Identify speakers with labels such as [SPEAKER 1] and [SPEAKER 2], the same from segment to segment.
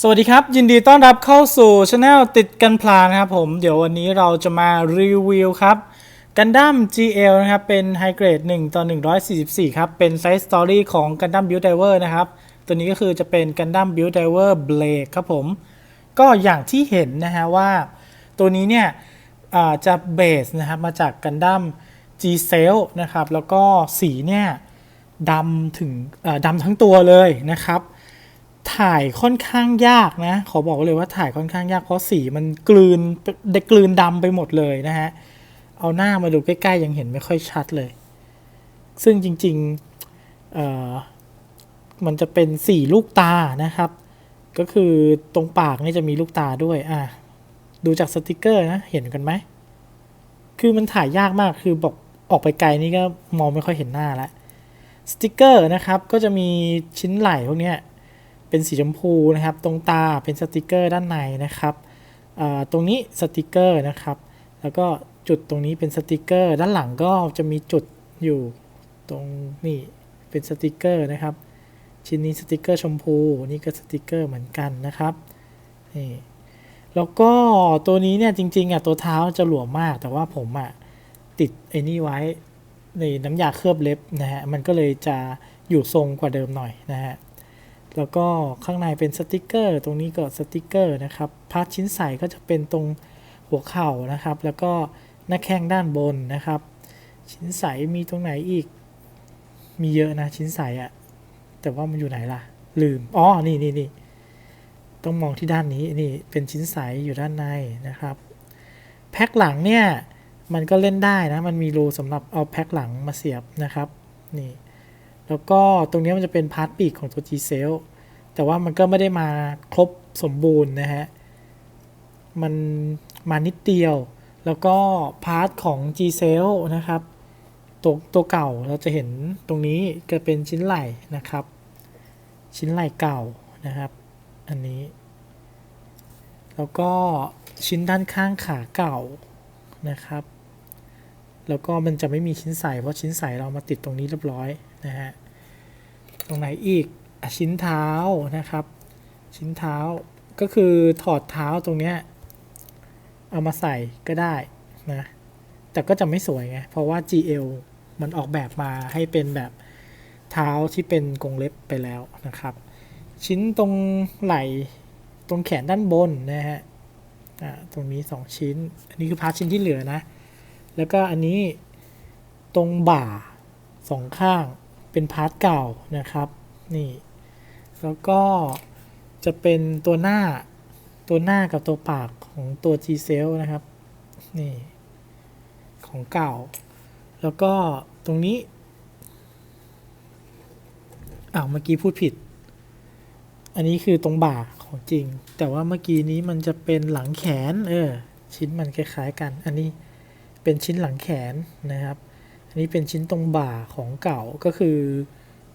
[SPEAKER 1] สวัสดีครับ ยินดีต้อนรับเข้าสู่ช anel ติดกันพลานะครับผม เดี๋ยววันนี้เราจะมารีวิวครับกันดั้ม GL นะครับ เป็นไฮเกรด1ต่อ144 ครับ เป็นไซส์สตอรี่ของกันดั้มบิว d ดเวอร์นะครับ ตัวนี้ก็คือจะเป็นกันดั้มบิว d ดเวอร์เบลดครับผม ก็อย่างที่เห็นนะฮะว่าตัวนี้เนี่ยจะเบสนะครับมาจากกันดั้ม G Cell นะครับ แล้วก็สีเนี่ยดำถึงดำทั้งตัวเลยนะครับ ถ่ายค่อนข้างยากนะ ขอบอกเลยว่าถ่ายค่อนข้างยากเพราะสีมันกลืนได้กลืนดำไปหมดเลยนะฮะ เอาหน้ามาดูใกล้ๆยังเห็นไม่ค่อยชัดเลย ซึ่งจริงๆเอ่อมันจะเป็นสี่ลูกตานะครับ ก็คือตรงปากนี่จะมีลูกตาด้วย อะ ดูจากสติกเกอร์นะ เห็นกันไหม คือมันถ่ายยากมาก คือบอกออกไปไกลนี่ก็มองไม่ค่อยเห็นหน้าละ สติกเกอร์นะครับ ก็จะมีชิ้นไหล่พวกเนี้ย เป็นสีชมพูนะครับ ตรงตาเป็นสติกเกอร์ด้านในนะครับตรงนี้สติกเกอร์นะครับ แล้วก็จุดตรงนี้เป็นสติกเกอร์ ด้านหลังก็จะมีจุดอยู่ตรงนี่เป็นสติกเกอร์นะครับ ชิ้นนี้สติกเกอร์ชมพูนี่ก็สติกเกอร์เหมือนกันนะครับนี่แล้วก็ตัวนี้เนี่ยจริงๆอะตัวเท้าจะหลวมมาก แต่ว่าผมอะติดไอ้นี่ไว้ในน้ำยาเคลือบเล็บนะฮะมันก็เลยจะอยู่ทรงกว่าเดิมหน่อยนะฮะ แล้วก็ข้างในเป็นสติกเกอร์ ตรงนี้ก็สติกเกอร์นะครับพาร์ทชิ้นใสก็จะเป็นตรงหัวเข่านะครับ แล้วก็หน้าแข้งด้านบนนะครับ ชิ้นใสมีตรงไหนอีก มีเยอะนะชิ้นใสอะแต่ว่ามันอยู่ไหนล่ะ ลืมอ๋อนี่นี่นี่ต้องมองที่ด้านนี้นี่เป็นชิ้นใสอยู่ด้านในนะครับ แพ็คหลังเนี่ยมันก็เล่นได้นะ มันมีรูสำหรับเอาแพ็คหลังมาเสียบนะครับนี่แล้วก็ตรงนี้มันจะเป็นพาร์ทปีกของตัว G Cell แต่ว่ามันก็ไม่ได้มาครบสมบูรณ์นะฮะ มันมานิดเดียว แล้วก็พาร์ทของ G Cell นะครับ ตัวตัวเก่าเราจะเห็นตรงนี้ก็เป็นชิ้นไหล่นะครับ ชิ้นไหล่เก่านะครับ อันนี้ แล้วก็ชิ้นด้านข้างขาเก่านะครับ แล้วก็มันจะไม่มีชิ้นใส่เพราะชิ้นใส่เรามาติดตรงนี้เรียบร้อยนะฮะ ตรงไหนอีก ชิ้นเท้านะครับ ชิ้นเท้าก็คือถอดเท้าตรงเนี้ยเอามาใส่ก็ได้นะแต่ก็จะไม่สวยไง เพราะว่า GL มันออกแบบมาให้เป็นแบบเท้าที่เป็นกรงเล็บไปแล้วนะครับ ชิ้นตรงไหล่ตรงแขนด้านบนนะฮะอ่าตรงนี้ 2 ชิ้น อันนี้คือพาร์ทชิ้นที่เหลือนะ แล้วก็อันนี้ตรงบ่าสองข้างเป็นพาร์ทเก่านะครับ นี่ แล้วก็จะเป็นตัวหน้าตัวหน้ากับตัวปากของตัว G Cell นะครับ นี่ ของเก่า แล้วก็ตรงนี้อ้าวเมื่อกี้พูดผิด อันนี้คือตรงบ่าของจริง แต่ว่าเมื่อกี้นี้มันจะเป็นหลังแขน เออ ชิ้นมันคล้ายๆกัน อันนี้เป็นชิ้นหลังแขนนะครับ อันนี้เป็นชิ้นตรงบ่าของเก่าก็คือ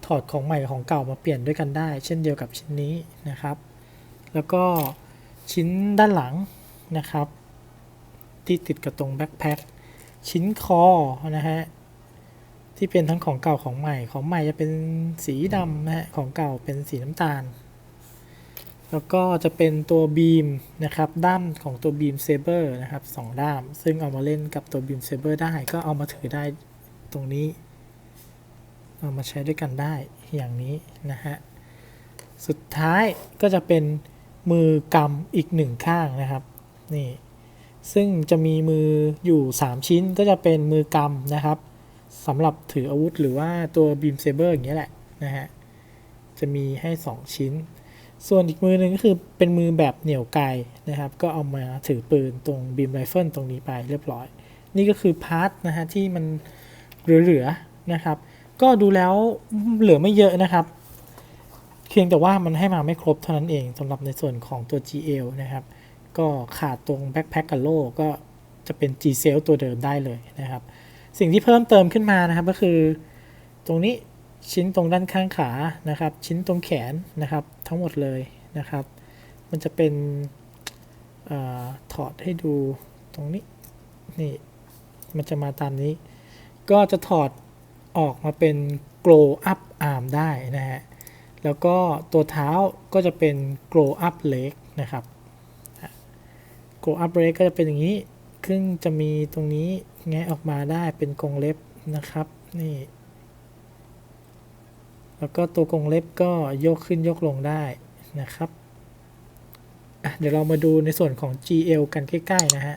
[SPEAKER 1] ถอดของใหม่ของเก่ามาเปลี่ยนด้วยกันได้ เช่นเดียวกับชิ้นนี้นะครับ แล้วก็ชิ้นด้านหลังนะครับ ที่ติดกับตรงแบ็คแพ็คชิ้นคอนะฮะที่เป็นทั้งของเก่าของใหม่ของใหม่จะเป็นสีดำนะฮะของเก่าเป็นสีน้ำตาล แล้วก็จะเป็นตัวบีมนะครับด้ามของตัวบีมเซเบอร์นะครับสองด้าม ซึ่งเอามาเล่นกับตัวบีมเซเบอร์ได้ก็เอามาถือได้ตรงนี้ เอามาใช้ด้วยกันได้อย่างนี้นะฮะ สุดท้ายก็จะเป็นมือกำอีกหนึ่งข้างนะครับนี่ซึ่งจะมีมืออยู่ 3 ชิ้นก็จะเป็นมือกำนะครับสำหรับถืออาวุธหรือว่าตัวบีมเซเบอร์อย่างเงี้ยแหละนะฮะจะมีให้ 2 ชิ้น ส่วนอีกมือหนึ่งก็คือเป็นมือแบบเหนี่ยวไกนะครับ ก็เอามาถือปืนตรงบีมไรเฟิลตรงนี้ไปเรียบร้อย นี่ก็คือพาร์ทนะฮะที่มันเหลือๆนะครับ ก็ดูแล้วเหลือไม่เยอะนะครับ เพียงแต่ว่ามันให้มาไม่ครบเท่านั้นเองสำหรับในส่วนของตัว GL นะครับ ก็ขาดตรงแบ็คแพ็คกับโล่ก็จะเป็น G c e l ตัวเดิมได้เลยนะครับ สิ่งที่เพิ่มเติมขึ้นมานะครับก็คือ ตรงนี้ชิ้นตรงด้านข้างขานะครับ ชิ้นตรงแขนนะครับทั้งหมดเลยนะครับ มันจะเป็นอถอดให้ดูตรงนี้นี่มันจะมาตามนี้ ก็จะถอด ออกมาเป็น glow up arm ได้นะฮะ แล้วก็ตัวเท้าก็จะเป็น grow up leg นะครับ grow up leg ก็จะเป็นอย่างนี้ซึ่งจะมีตรงนี้แงะออกมาได้เป็นกรงเล็บนะครับ นี่ แล้วก็ตัวกรงเล็บก็ยกขึ้นยกลงได้นะครับ เดี๋ยวเรามาดูในส่วนของ GL กันใกล้ๆนะฮะ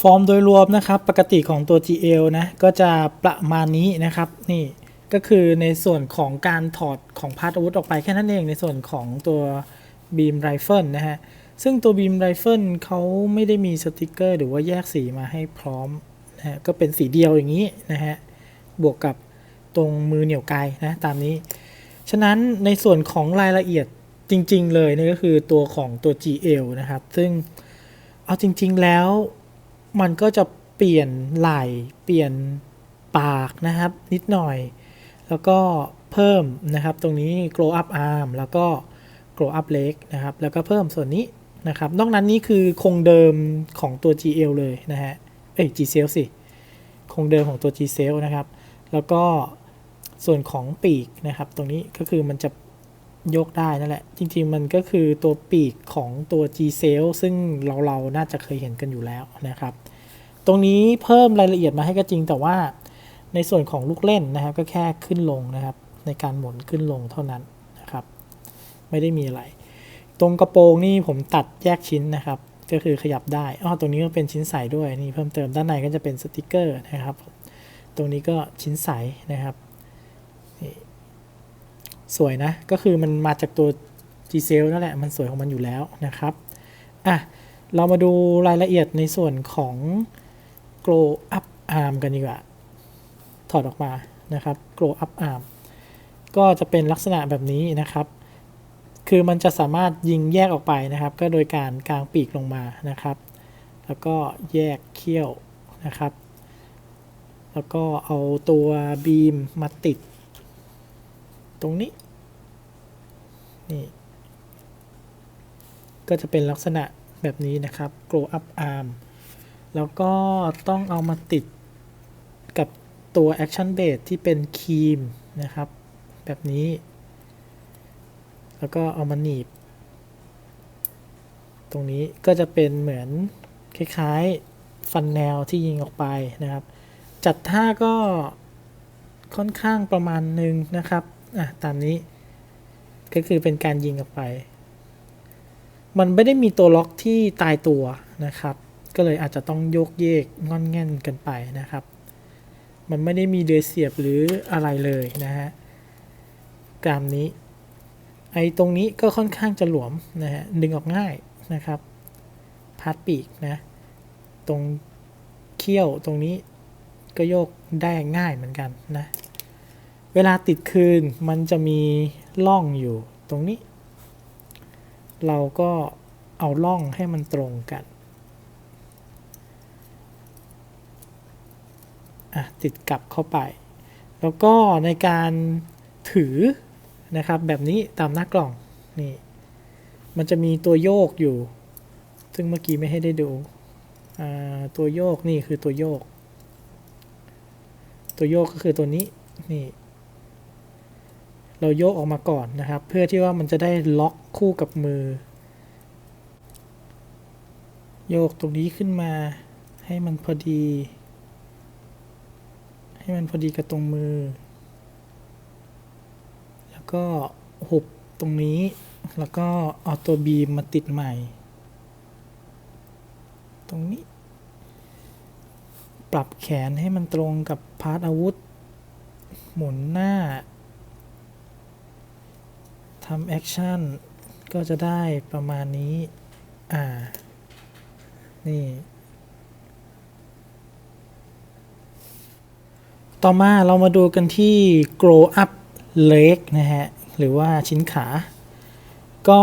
[SPEAKER 1] ฟอร์มโดยรวมนะครับปกติของตัว GL นะก็จะประมาณนี้นะครับนี่ก็คือในส่วนของการถอดของพาร์ทอาวุธออกไปแค่นั้นเองในส่วนของตัวบีมไรเฟิลนะฮะซึ่งตัวบีมไรเฟิลเขาไม่ได้มีสติกเกอร์ หรือว่าแยกสีมาให้พร้อมนะฮะก็เป็นสีเดียวอย่างนี้นะฮะบวกกับตรงมือเหนี่ยวไกนะตามนี้ ฉะนั้นในส่วนของรายละเอียดจริง ๆ เลยนี่ก็คือตัวของตัว GL นะครับ ซึ่งเอาจริง ๆ แล้ว มันก็จะเปลี่ยนไหล่เปลี่ยนปากนะครับ นิดหน่อย แล้วก็เพิ่มนะครับ ตรงนี้ grow up arm แล้วก็ grow up leg นะครับ แล้วก็เพิ่มส่วนนี้นะครับ นอกนั้นนี่คือคงเดิมของตัว GL เลยนะฮะ เอ้ย G cell สิ คงเดิมของตัว G cell นะครับ แล้วก็ส่วนของปีกนะครับ ตรงนี้ก็คือมันจะ ยกได้นั่นแหละ จริง ๆ มันก็คือตัวปีกของตัว G cell ซึ่งเราเราน่าจะเคยเห็นกันอยู่แล้วนะครับ ตรงนี้เพิ่มรายละเอียดมาให้ก็จริงแต่ว่าในส่วนของลูกเล่นนะครับ ก็แค่ขึ้นลงนะครับ ในการหมุนขึ้นลงเท่านั้นนะครับ ไม่ได้มีอะไร ตรงกระโปรงนี่ผมตัดแยกชิ้นนะครับ ก็คือขยับได้อ้อตรงนี้ก็เป็นชิ้นใสด้วยนี่เพิ่มเติมด้านในก็จะเป็นสติกเกอร์นะครับ ตรงนี้ก็ชิ้นใสนะครับ สวยนะ ก็คือมันมาจากตัว G c e l นั่นแหละ มันสวยของมันอยู่แล้วนะครับ อะ เรามาดูรายละเอียดในส่วนของ grow up arm กันดีกว่า ถอดออกมานะครับ grow up arm ก็จะเป็นลักษณะแบบนี้นะครับ คือมันจะสามารถยิงแยกออกไปนะครับ ก็โดยการกางปีกลงมานะครับ แล้วก็แยกเขี้ยวนะครับ แล้วก็เอาตัวบีมมาติด ตรงนี้ นี่ ก็จะเป็นลักษณะแบบนี้นะครับ grow up arm แล้วก็ต้องเอามาติดกับตัว action base ที่เป็นครีมนะครับ แบบนี้ แล้วก็เอามาหนีบ ตรงนี้ก็จะเป็นเหมือนคล้ายๆ ฟันแนวที่ยิงออกไปนะครับ จัดท่าก็ค่อนข้างประมาณหนึ่งนะครับ อะตามนี้ก็คือเป็นการยิงออกไป มันไม่ได้มีตัวล็อกที่ตายตัวนะครับ ก็เลยอาจจะต้องโยกเยกงอนแง่นกันไปนะครับ มันไม่ได้มีเดือยเสียบหรืออะไรเลยนะฮะกรามนี้ ไอ้ตรงนี้ก็ค่อนข้างจะหลวมนะฮะดึงออกง่ายนะครับพาดปีกนะ ตรงเขี้ยวตรงนี้ก็โยกได้ง่ายเหมือนกันนะ วลาติดคืนมันจะมีล่องอยู่ตรงนี้ เราก็เอาล่องให้มันตรงกันติดกลับเข้าไป แล้วก็ในการถือนะครับแบบนี้ตามหน้ากล่องนี่มันจะมีตัวโยกอยู่ ซึ่งเมื่อกี้ไม่ให้ได้ดูตัวโยกนี่คือตัวโยก ตัวโยกก็คือตัวนี้นี่ เราโยกออกมาก่อนนะครับ เพื่อที่ว่ามันจะได้ล็อกคู่กับมือ โยกตรงนี้ขึ้นมา ให้มันพอดี ให้มันพอดีกับตรงมือ แล้วก็หุบตรงนี้ แล้วก็เอาตัวบีมมาติดใหม่ ตรงนี้ ปรับแขนให้มันตรงกับพาร์ทอาวุธ หมุนหน้า ทำแอคชั่นก็จะได้ประมาณนี้ อ่า นี่ ต่อมาเรามาดูกันที่ grow up leg นะฮะ หรือว่าชิ้นขา ก็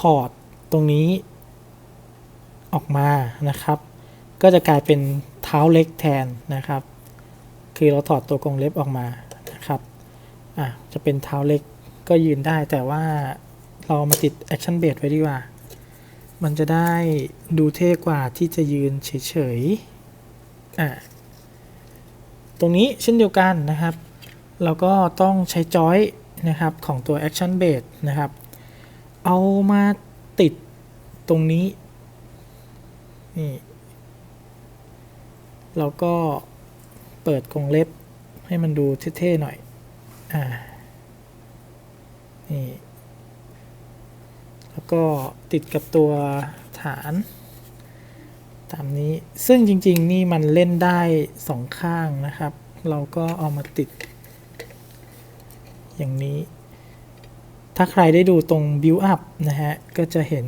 [SPEAKER 1] ถอดตรงนี้ออกมานะครับ ก็จะกลายเป็นเท้าเล็กแทนนะครับ คือเราถอดตัวกรงเล็บออกมานะครับ อะ จะเป็นเท้าเล็ก ก็ยืนได้แต่ว่าเรามาติด action base ไว้ดีกว่า มันจะได้ดูเท่กว่าที่จะยืนเฉยๆอะตรงนี้เช่นเดียวกันนะครับ เราก็ต้องใช้จอยนะครับของตัว Action Base นะครับ เอามาติดตรงนี้ นี่แล้วก็เปิดกรงเล็บให้มันดูเท่ ๆ หน่อย อ่า นี่แล้วก็ติดกับตัวฐาน ตามนี้ซึ่งจริง ๆ นี่มันเล่นได้สองข้างนะครับ เราก็เอามาติด อย่างนี้ ถ้าใครได้ดูตรง build up นะฮะ ก็จะเห็น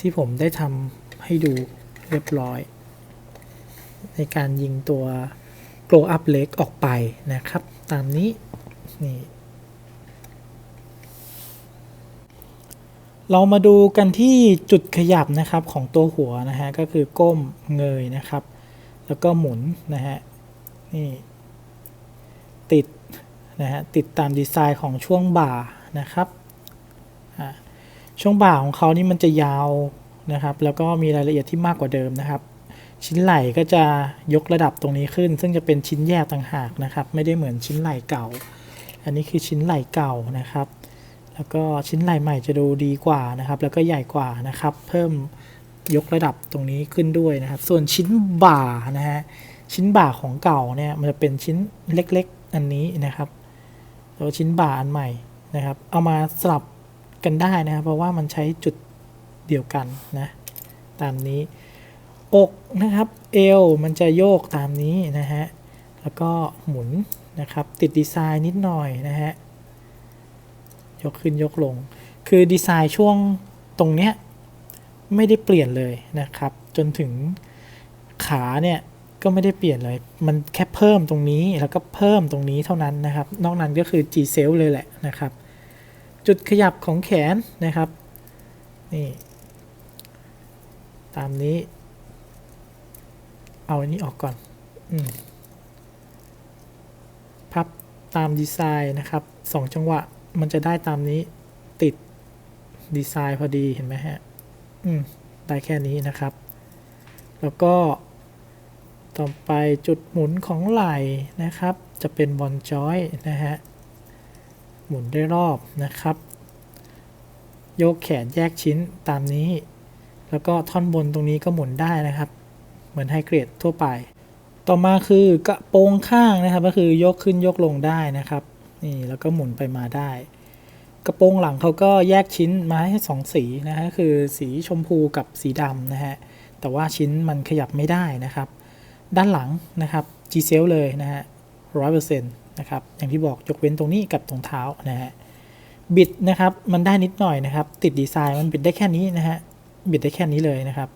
[SPEAKER 1] ที่ผมได้ทำให้ดูเรียบร้อย ในการยิงตัว glow up leg ออกไปนะครับ ตามนี้นี่ เรามาดูกันที่จุดขยับนะครับของตัวหัวนะฮะก็คือก้มเงยนะครับ แล้วก็หมุนนะฮะนี่ติดนะฮะติดตามดีไซน์ของช่วงบ่านะครับช่วงบ่าของเขานี่มันจะยาวนะครับ แล้วก็มีรายละเอียดที่มากกว่าเดิมนะครับ ชิ้นไหล่ก็จะยกระดับตรงนี้ขึ้น ซึ่งจะเป็นชิ้นแยกต่างหากนะครับ ไม่ได้เหมือนชิ้นไหล่เก่า อันนี้คือชิ้นไหล่เก่านะครับ แล้วก็ชิ้นไหล่ใหม่จะดูดีกว่านะครับ แล้วก็ใหญ่กว่านะครับ เพิ่มยกระดับตรงนี้ขึ้นด้วยนะครับ ส่วนชิ้นบ่านะฮะชิ้นบ่าของเก่าเนี่ยมันจะเป็นชิ้นเล็กๆ อันนี้นะครับแล้วชิ้นบ่าอันใหม่นะครับ เอามาสลับกันได้นะครับ เพราะว่ามันใช้จุดเดียวกันนะตามนี้ อกนะครับเอวมันจะโยกตามนี้นะฮะแล้วก็หมุนนะครับ ติดดีไซน์นิดหน่อยนะฮะ ยกขึ้นยกลง คือดีไซน์ช่วงตรงเนี้ยไม่ได้เปลี่ยนเลยนะครับ จนถึงขาเนี่ยก็ไม่ได้เปลี่ยนเลย มันแค่เพิ่มตรงนี้แล้วก็เพิ่มตรงนี้เท่านั้นนะครับ นอกนั้นก็คือ G cell เลยแหละนะครับ จุดขยับของแขนนะครับนี่ตามนี้ เอาอันนี้ออกก่อนอพับตามดีไซน์นะครับสองจังหวะ มันจะได้ตามนี้ติดดีไซน์พอดีเห็นไหมฮะ อืม ได้แค่นี้นะครับ แล้วก็ ต่อไปจุดหมุนของไหล่นะครับ จะเป็นบอลจอยนะฮะ หมุนได้รอบนะครับ โยกแขนแยกชิ้นตามนี้ แล้วก็ท่อนบนตรงนี้ก็หมุนได้นะครับ เหมือนไฮเกรดทั่วไป ต่อมาคือกระโปรงข้างนะครับ ก็คือยกขึ้นยกลงได้นะครับ นี่แล้วก็หมุนไปมาได้ กระโปรงหลังเขาก็แยกชิ้นมาให้สองสีนะฮะคือสีชมพูกับสีดำนะฮะแต่ว่าชิ้นมันขยับไม่ได้นะครับ ด้านหลังนะครับ G c e l เลยนะฮะร้อยเปอร์เซ็นต์นะครับอย่างที่บอกยกเว้นตรงนี้กับตรงเท้านะฮะบิดนะครับมันได้นิดหน่อยนะครับ ติดดีไซน์มันบิดได้แค่นี้นะฮะบิดได้แค่นี้เลยนะครับ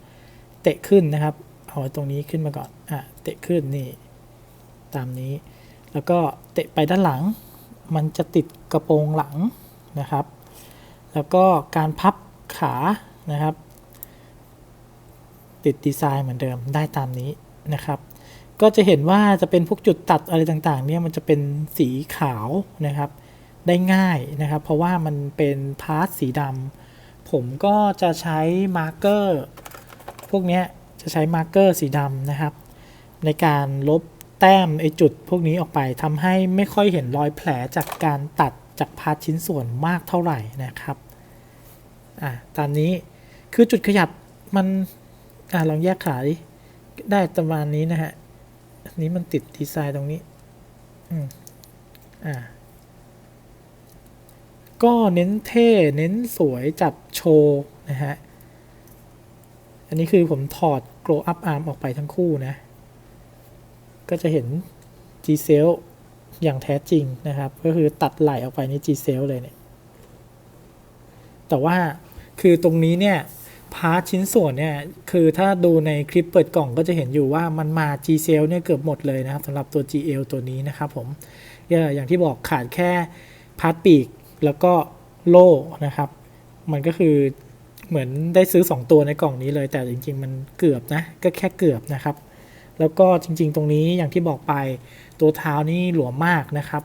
[SPEAKER 1] เตะขึ้นนะครับเอาตรงนี้ขึ้นมาก่อนอะเตะขึ้นนี่ตามนี้ แล้วก็เตะไปด้านหลัง มันจะติดกระโปรงหลังนะครับ แล้วก็การพับขานะครับ ติดดีไซน์เหมือนเดิมได้ตามนี้นะครับ ก็จะเห็นว่าจะเป็นพวกจุดตัดอะไรต่างๆเนี่ยมันจะเป็นสีขาวนะครับได้ง่ายนะครับ เพราะว่ามันเป็นพาร์ทสีดำผมก็จะใช้มาร์กเกอร์พวกนี้จะใช้มาร์กเกอร์สีดำนะครับ ในการลบ แต้มไอจุดพวกนี้ออกไปทำให้ไม่ค่อยเห็นรอยแผลจากการตัดจากพาร์ทชิ้นส่วนมากเท่าไหร่นะครับอะตามนี้คือจุดขยับมันอะลองแยกขาดิได้ประมาณนี้นะฮะนี้มันติดดีไซน์ตรงนี้อืมอ่าก็เน้นเท่เน้นสวยจัดโชว์นะฮะ อันนี้คือผมถอด glow up arm ออกไปทั้งคู่นะ ก็จะเห็น G cell อย่างแท้จริงนะครับ ก็คือตัดไหลออกไปนี่ G cell เลยเนี่ย แต่ว่าคือตรงนี้เนี่ยพาร์ทชิ้นส่วนเนี่ย คือถ้าดูในคลิปเปิดกล่องก็จะเห็นอยู่ว่ามันมา G cell เนี่ยเกือบหมดเลยนะครับสำหรับตัว GL ตัวนี้นะครับผมอย่างที่บอกขาดแค่พาร์ทปีกแล้วก็โล่นะครับ มันก็คือเหมือนได้ซื้อ 2 ตัวในกล่องนี้เลย แต่จริง ๆ มันเกือบนะ ก็แค่เกือบนะครับ แล้วก็จริง ๆ ตรงนี้อย่างที่บอกไปตัวเท้านี่หลวมมากนะครับ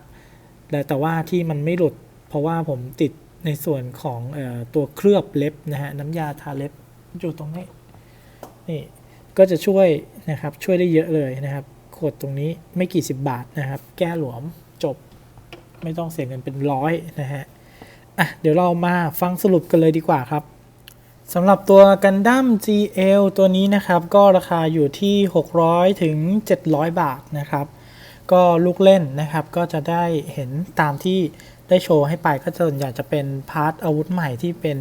[SPEAKER 1] แต่แต่ว่าที่มันไม่หลุด เพราะว่าผมติดในส่วนของออตัวเคลือบเล็บนะฮะน้ำยาทาเล็บอยู่ตรงนี้นี่ก็จะช่วยนะครับช่วยได้เยอะเลยนะครับขวดตรงนี้ไม่กี่สิบบาทนะครับ แก้หลวมจบไม่ต้องเสียเงินเป็นร้อยนะฮะอะเดี๋ยวเรามาฟังสรุปกันเลยดีกว่าครับ สำหรับตัวกันดั้ม GL ตัวนี้นะครับ ก็ราคาอยู่ที่ 600 ถึง 700 บาทนะครับ ก็ลูกเล่นนะครับ ก็จะได้เห็นตามที่ได้โชว์ให้ไปก็ส่วนใหญ่จะเป็นพาร์ทอาวุธใหม่ที่เป็น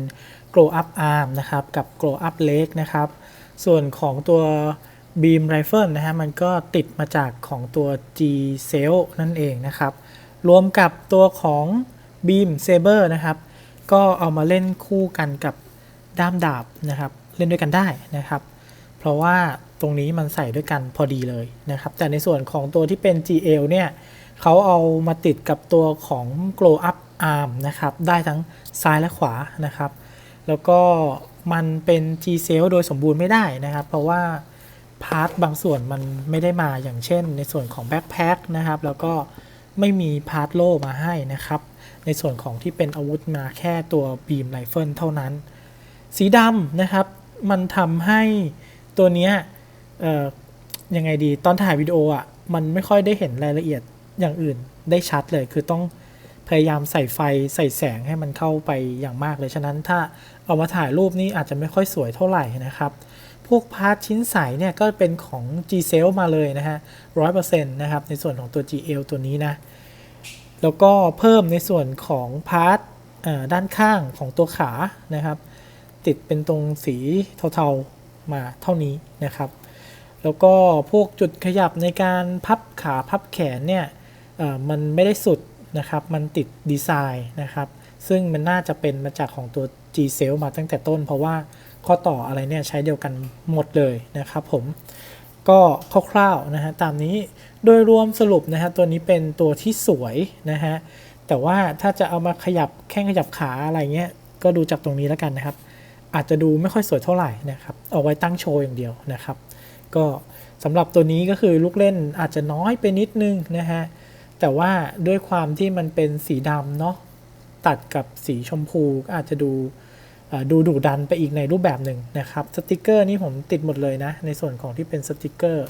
[SPEAKER 1] Grow Up Arm นะครับ กับ Grow Up Leg นะครับ ส่วนของตัว Beam Rifle นะฮะมันก็ติดมาจากของตัว G Cell นั่นเองนะครับ รวมกับตัวของ Beam Saber นะครับ ก็เอามาเล่นคู่กันกับ ด้ามดาบนะครับเล่นด้วยกันได้นะครับ เพราะว่าตรงนี้มันใส่ด้วยกันพอดีเลยนะครับ แต่ในส่วนของตัวที่เป็น GL เนี่ยเขาเอามาติดกับตัวของ Glow Up Arm นะครับ ได้ทั้งซ้ายและขวานะครับ แล้วก็มันเป็น G Cell โดยสมบูรณ์ไม่ได้นะครับ เพราะว่าพาร์ทบางส่วนมันไม่ได้มาอย่างเช่น ในส่วนของแบ็คแพ็คนะครับ แล้วก็ไม่มีพาร์ทโล่มาให้นะครับ ในส่วนของที่เป็นอาวุธมาแค่ตัวบีมไรเฟิลเท่านั้น สีดำนะครับ มันทำให้ตัวเนี้ยยังไงดีตอนถ่ายวิดีโออะมันไม่ค่อยได้เห็นรายละเอียดอย่างอื่นได้ชัดเลย คือต้องพยายามใส่ไฟใส่แสงให้มันเข้าไปอย่างมากเลย ฉะนั้นถ้าเอามาถ่ายรูปนี้อาจจะไม่ค่อยสวยเท่าไหร่นะครับ พวกพาร์ทชิ้นใสเนี่ยก็เป็นของ G c e l มาเลยนะฮะร้อยเปอร์เซ็นต์นะครับในส่วนของตัว GL ตัวนี้นะ แล้วก็เพิ่มในส่วนของพาร์ทด้านข้างของตัวขานะครับ ติดเป็นตรงสีเทาๆมาเท่านี้นะครับ แล้วก็พวกจุดขยับในการพับขาพับแขนเนี่ยมันไม่ได้สุดนะครับ มันติดดีไซน์นะครับ ซึ่งมันน่าจะเป็นมาจากของตัว G Cell มาตั้งแต่ต้น เพราะว่าข้อต่ออะไรเนี่ยใช้เดียวกันหมดเลยนะครับผมก็คร่าวๆนะฮะตามนี้โดยรวมสรุปนะฮะตัวนี้เป็นตัวที่สวยนะฮะแต่ว่าถ้าจะเอามาขยับแข้งขยับขาอะไรเงี้ยก็ดูจากตรงนี้แล้วกันนะครับ อาจจะดูไม่ค่อยสวยเท่าไหร่นะครับเอาไว้ตั้งโชว์อย่างเดียวนะครับ ก็สำหรับตัวนี้ก็คือลูกเล่นอาจจะน้อยไปนิดนึงนะฮะแต่ว่าด้วยความที่มันเป็นสีดำเนาะตัดกับสีชมพูอาจจะดูดูดุดันไปอีกในรูปแบบหนึ่งนะครับสติกเกอร์นี่ผมติดหมดเลยนะ ในส่วนของที่เป็นสติกเกอร์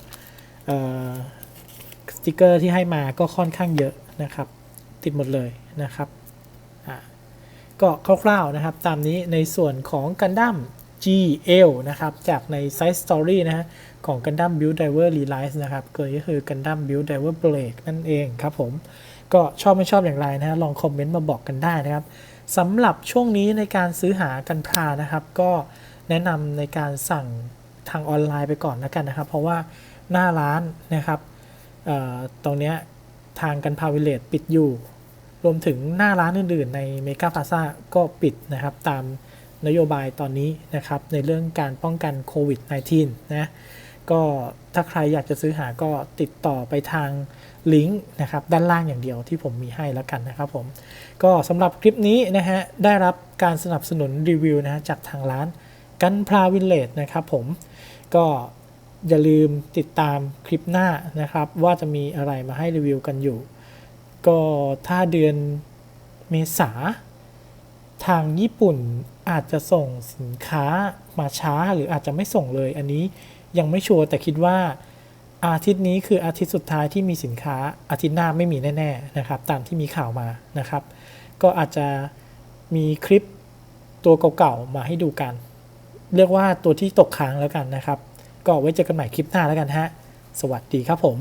[SPEAKER 1] สติกเกอร์ที่ให้มาก็ค่อนข้างเยอะนะครับ ติดหมดเลยนะครับ ก็คร่าวๆนะครับ ตามนี้ในส่วนของกันดั้ม GL นะครับ จากใน Side Story นะฮะของ Gundam Build Diver Realize นะครับเกิดก็คือ Gundam Build Diver Blade นั่นเองครับผม ก็ชอบไม่ชอบอย่างไรนะฮะลองคอมเมนต์มาบอกกันได้นะครับสำหรับช่วงนี้ในการซื้อหากันพานะครับ ก็แนะนำในการสั่งทางออนไลน์ไปก่อนแล้วกันนะครับ เพราะว่าหน้าร้านนะครับตรงเนี้ยทางกันพาวิเลตปิดอยู่ รวมถึงหน้าร้านอื่นๆ ในเมกาพาซาก็ปิดนะครับตามนโยบายตอนนี้นะครับในเรื่องการป้องกันโควิด -19 นะก็ถ้าใครอยากจะซื้อหาก็ติดต่อไปทางลิงก์นะครับด้านล่างอย่างเดียวที่ผมมีให้แล้วกันนะครับผม ก็สำหรับคลิปนี้นะฮะได้รับการสนับสนุนรีวิวนะฮะจากทางร้านกันพลาวิลเลจนะครับผม ก็อย่าลืมติดตามคลิปหน้านะครับ ว่าจะมีอะไรมาให้รีวิวกันอยู่ ก็ถ้าเดือนเมษา ทางญี่ปุ่นอาจจะส่งสินค้ามาช้าหรืออาจจะไม่ส่งเลย อันนี้ยังไม่ชัวร์แต่คิดว่าอาทิตย์นี้คืออาทิตย์สุดท้ายที่มีสินค้าอาทิตย์หน้าไม่มีแน่ๆนะครับ ตามที่มีข่าวมานะครับ ก็อาจจะมีคลิปตัวเก่าๆมาให้ดูกัน เรียกว่าตัวที่ตกค้างแล้วกันนะครับ ก็ไว้เจอกันใหม่คลิปหน้าแล้วกันฮะ สวัสดีครับผม